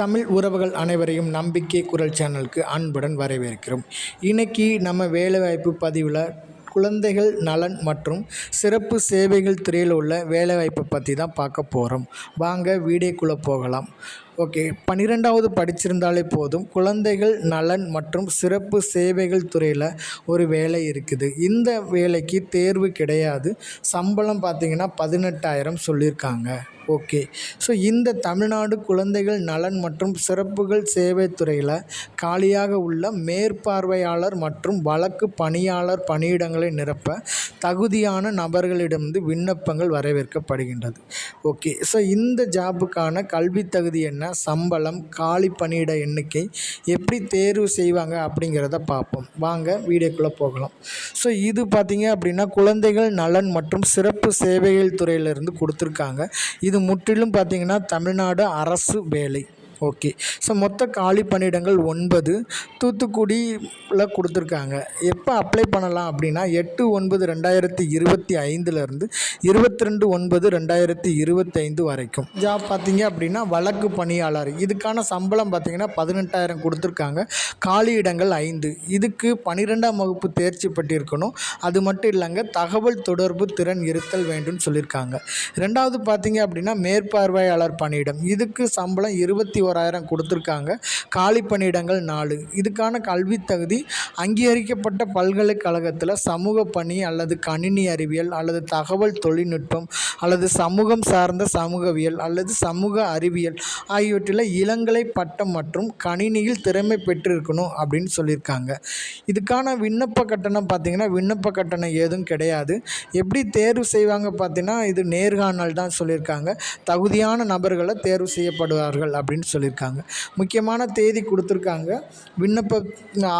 தமிழ் உறவுகள் அனைவரையும் நம்பிக்கை குரல் சேனலுக்கு அன்புடன் வரவேற்கிறோம். இன்னைக்கு நம்ம வேலைவாய்ப்பு பதிவில் குழந்தைகள் நலன் மற்றும் சிறப்பு சேவைகள் துறையில் உள்ள வேலைவாய்ப்பை பற்றி தான் பார்க்க போகிறோம் வாங்க வீடியோக்குள்ளே போகலாம். ஓகே பன்னிரெண்டாவது படிச்சிருந்தாலே போதும். குழந்தைகள் நலன் மற்றும் சிறப்பு சேவைகள் துறையில் ஒரு வேலை இருக்குது. இந்த வேலைக்கு தேர்வு கிடையாது. சம்பளம் பார்த்தீங்கன்னா பதினெட்டாயிரம் சொல்லியிருக்காங்க ஓகே ஸோ இந்த தமிழ்நாடு குழந்தைகள் நலன் மற்றும் சிறப்புகள் சேவை துறையில் காலியாக உள்ள மேற்பார்வையாளர் மற்றும் வழக்கு பணியாளர் பணியிடங்களை நிரப்ப தகுதியான நபர்களிடமிருந்து விண்ணப்பங்கள் வரவேற்கப்படுகின்றது. ஓகே ஸோ இந்த ஜாபுக்கான கல்வி தகுதி என்ன? சம்பளம் காலி பணியிட எண்ணிக்கை எப்படி தேர்வு செய்வாங்க அப்படிங்கிறத பார்ப்போம். வாங்க வீடியோக்குள்ளே போகலாம். ஸோ இது பார்த்திங்க அப்படின்னா குழந்தைகள் நலன் மற்றும் சிறப்பு சேவைகள் துறையிலிருந்து கொடுத்துருக்காங்க. இது முற்றிலும் பார்த்தீங்கன்னா தமிழ்நாடு அரசு வேலை. ஓகே. ஸோ மொத்த காலி பணியிடங்கள் ஒன்பது. தூத்துக்குடியில் கொடுத்துருக்காங்க. எப்போ அப்ளை பண்ணலாம் அப்படின்னா எட்டு ஒன்பது ரெண்டாயிரத்தி இருபத்தி ஐந்துலேருந்து இருபத்தி ரெண்டு ஒன்பது ரெண்டாயிரத்தி இருபத்தைந்து வரைக்கும். ஜாப் பார்த்தீங்க அப்படின்னா வழக்கு பணியாளர். இதுக்கான சம்பளம் பார்த்தீங்கன்னா பதினெட்டாயிரம் கொடுத்துருக்காங்க. காலி இடங்கள் ஐந்து. இதுக்கு பன்னிரெண்டாம் வகுப்பு தேர்ச்சி பெற்றிருக்கணும். அது மட்டும் இல்லைங்க தகவல் தொடர்பு திறன் இருத்தல் வேண்டும்னு சொல்லியிருக்காங்க. ரெண்டாவது பார்த்தீங்க அப்படின்னா மேற்பார்வையாளர் பணியிடம். இதுக்கு சம்பளம் இருபத்தி ஓராயிரம் கொடுத்துருக்காங்க. காலி பணியிடங்கள் நாலு. இதுக்கான கல்வி தகுதி அங்கீகரிக்கப்பட்ட பல்கலைக்கழகத்தில் சமூக பணி அல்லது கணினி அறிவியல் அல்லது தகவல் தொழில்நுட்பம் அல்லது சமூகம் சார்ந்த சமூகவியல் அல்லது சமூக அறிவியல் ஆகியவற்றில் இளங்கலை பட்டம் மற்றும் கணினியில் திறமை பெற்றிருக்கணும் அப்படின்னு சொல்லியிருக்காங்க. இதுக்கான விண்ணப்ப கட்டணம் பார்த்தீங்கன்னா விண்ணப்ப கட்டணம் ஏதும் கிடையாது. எப்படி தேர்வு செய்வாங்க பார்த்தீங்கன்னா இது நேர்காணல் தான் சொல்லியிருக்காங்க. தகுதியான நபர்களை தேர்வு செய்யப்படுவார்கள் அப்படின்னு சொல்லியிருக்காங்க. முக்கியமான தேதி கொடுத்துருக்காங்க. விண்ணப்ப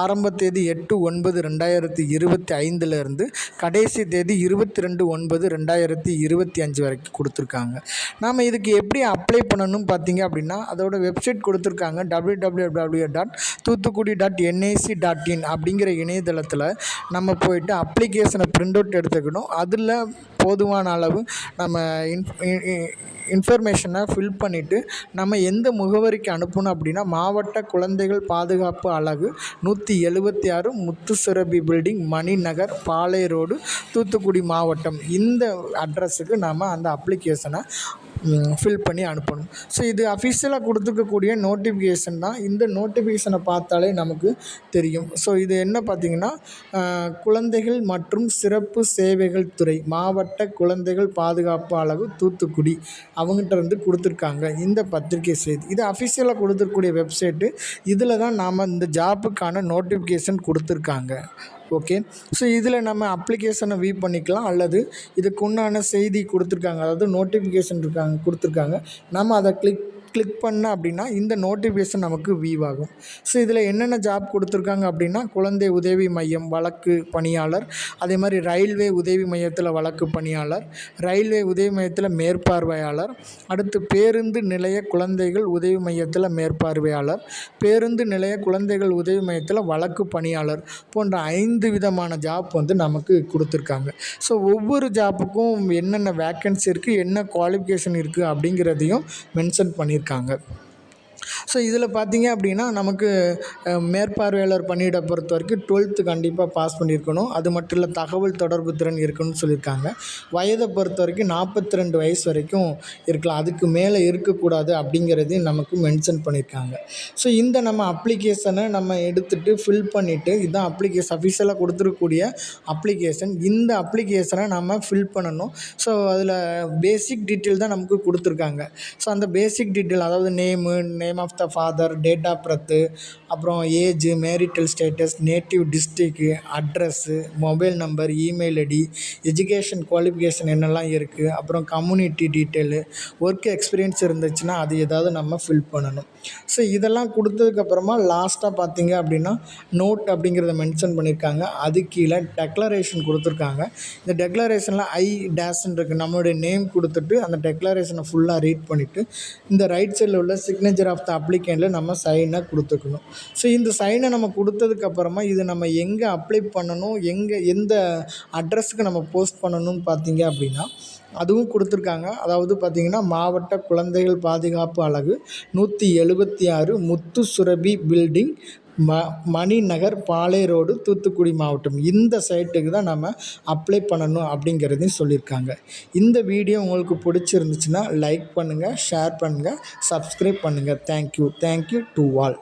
ஆரம்ப தேதி எட்டு ஒன்பது ரெண்டாயிரத்தி இருபத்தி ஐந்துலேருந்து கடைசி தேதி இருபத்தி ரெண்டு ஒன்பது ரெண்டாயிரத்தி இருபத்தி அஞ்சு வரைக்கும் கொடுத்துருக்காங்க. நாம் இதுக்கு எப்படி அப்ளை பண்ணணும் பார்த்தீங்க அப்படின்னா அதோட வெப்சைட் கொடுத்துருக்காங்க. W W W dot Thoothukudi dot NIC dot in அப்படிங்கிற இணையதளத்தில் நம்ம போயிட்டு அப்ளிகேஷனை பிரிண்ட் அவுட் எடுத்துக்கணும். அதில் போதுமான அளவு நம்ம இன் இன்ஃபர்மேஷனை ஃபில் பண்ணிவிட்டு நம்ம எந்த முகவரிக்கு அனுப்பணும் அப்படின்னா மாவட்ட குழந்தைகள் பாதுகாப்பு அலகு நூற்றி எழுபத்தி ஆறு முத்துசுரபி பில்டிங் மணிநகர் பாலை ரோடு தூத்துக்குடி மாவட்டம். இந்த அட்ரஸுக்கு நாம் அந்த அப்ளிகேஷனை ஃபில் பண்ணி அனுப்பணும். ஸோ இது அஃபிஷியலாக கொடுத்துருக்கக்கூடிய நோட்டிஃபிகேஷன் தான். இந்த நோட்டிஃபிகேஷனை பார்த்தாலே நமக்கு தெரியும். ஸோ இது என்ன பார்த்திங்கன்னா குழந்தைகள் மற்றும் சிறப்பு சேவைகள் துறை மாவட்ட குழந்தைகள் பாதுகாப்பு அளவு தூத்துக்குடி அவங்ககிட்ட இருந்து கொடுத்துருக்காங்க. இந்த பத்திரிகை செய்தி. இது அஃபிஷியலாக கொடுத்துருக்கூடிய வெப்சைட்டு இதில் தான் நாம் இந்த ஜாப்புக்கான நோட்டிஃபிகேஷன் கொடுத்துருக்காங்க. ஓகே ஸோ இதில் நம்ம அப்ளிகேஷனை வியூ பண்ணிக்கலாம். அல்லது இதுக்கு உண்டான செய்தி கொடுத்துருக்காங்க. அதாவது நோட்டிஃபிகேஷன் இருக்காங்க கொடுத்துருக்காங்க. நம்ம அதை கிளிக் கிளிக் பண்ண அப்படின்னா இந்த நோட்டிஃபிகேஷன் நமக்கு வீவ் ஆகும். ஸோ இதில் என்னென்ன ஜாப் கொடுத்துருக்காங்க அப்படின்னா குழந்தை உதவி மையம் வழக்கு பணியாளர் அதே மாதிரி ரயில்வே உதவி மையத்தில் வழக்கு பணியாளர் ரயில்வே உதவி மையத்தில் மேற்பார்வையாளர் அடுத்து பேருந்து நிலைய குழந்தைகள் உதவி மையத்தில் மேற்பார்வையாளர் பேருந்து நிலைய குழந்தைகள் உதவி மையத்தில் வழக்கு பணியாளர் போன்ற ஐந்து விதமான ஜாப் வந்து நமக்கு கொடுத்துருக்காங்க. ஸோ ஒவ்வொரு ஜாப்புக்கும் என்னென்ன வேக்கன்சி இருக்குது என்ன குவாலிஃபிகேஷன் இருக்குது அப்படிங்கிறதையும் மென்ஷன் பண்ணியிருக்காங்க. இருக்காங்க. ஸோ இதில் பார்த்தீங்க அப்படின்னா நமக்கு மேற்பார்வையாளர் பணியிட பொறுத்த வரைக்கும் டுவெல்த்து கண்டிப்பாக பாஸ் பண்ணியிருக்கணும். அது மட்டும் இல்லை தகவல் தொடர்பு திறன் இருக்கணும்னு சொல்லியிருக்காங்க. வயதை பொறுத்த வரைக்கும் நாற்பத்தி ரெண்டு வயசு வரைக்கும் இருக்கலாம். அதுக்கு மேலே இருக்கக்கூடாது அப்படிங்கிறதையும் நமக்கு மென்ஷன் பண்ணியிருக்காங்க. ஸோ இந்த நம்ம அப்ளிகேஷனை நம்ம எடுத்துகிட்டு ஃபில் பண்ணிவிட்டு இதுதான் அப்ளிகேஷன் அஃபிஷியலாக கொடுத்துருக்கக்கூடிய அப்ளிகேஷன் இந்த அப்ளிகேஷனை நம்ம ஃபில் பண்ணணும். ஸோ அதில் பேசிக் டீட்டெயில் தான் நமக்கு கொடுத்துருக்காங்க. ஸோ அந்த பேசிக் டீட்டெயில் அதாவது name name of the father date of birth அப்புறம் age marital status native district address mobile number email ID education qualification என்னெல்லாம் இருக்குது அப்புறம் கம்யூனிட்டி டீட்டெயிலு ஒர்க் எக்ஸ்பீரியன்ஸ் இருந்துச்சுன்னா அது ஏதாவது நம்ம ஃபில் பண்ணணும். ஸோ இதெல்லாம் கொடுத்ததுக்கப்புறமா லாஸ்ட்டாக பார்த்தீங்க அப்படின்னா நோட் அப்படிங்கிறத மென்ஷன் பண்ணியிருக்காங்க அது கீழே டெக்ளரேஷன் கொடுத்துருக்காங்க. இந்த டெக்ளரேஷனில் ஐ டேஷ்ன்னு இருக்குது நம்மளுடைய நேம் கொடுத்துட்டு அந்த டெக்ளரேஷனை ஃபுல்லாக ரீட் பண்ணிவிட்டு இந்த ரைட் சைடில் உள்ள சிக்னேச்சர் ஆஃப் த அப்ளிகேண்டில் நம்ம சைனை கொடுத்துக்கணும். ஸோ இந்த சைனை நம்ம கொடுத்ததுக்கப்புறமா இது நம்ம எங்கே அப்ளை பண்ணணும் எங்கே எந்த அட்ரஸுக்கு நம்ம போஸ்ட் பண்ணணும்னு பார்த்தீங்க அப்படின்னா அதுவும் கொடுத்துருக்காங்க. அதாவது பார்த்திங்கன்னா மாவட்ட குழந்தைகள் பாதுகாப்பு அலகு நூற்றி எழுபத்தி ஆறு முத்து சுரபி பில்டிங் ம மணிநகர் பாளை ரோடு தூத்துக்குடி மாவட்டம். இந்த சைட்டுக்கு தான் நம்ம அப்ளை பண்ணணும் அப்படிங்கிறதையும் சொல்லியிருக்காங்க. இந்த வீடியோ உங்களுக்கு பிடிச்சிருந்துச்சுன்னா லைக் பண்ணுங்கள் ஷேர் பண்ணுங்கள் சப்ஸ்கிரைப் பண்ணுங்கள் தேங்க்யூ தேங்க்யூ டு ஆல்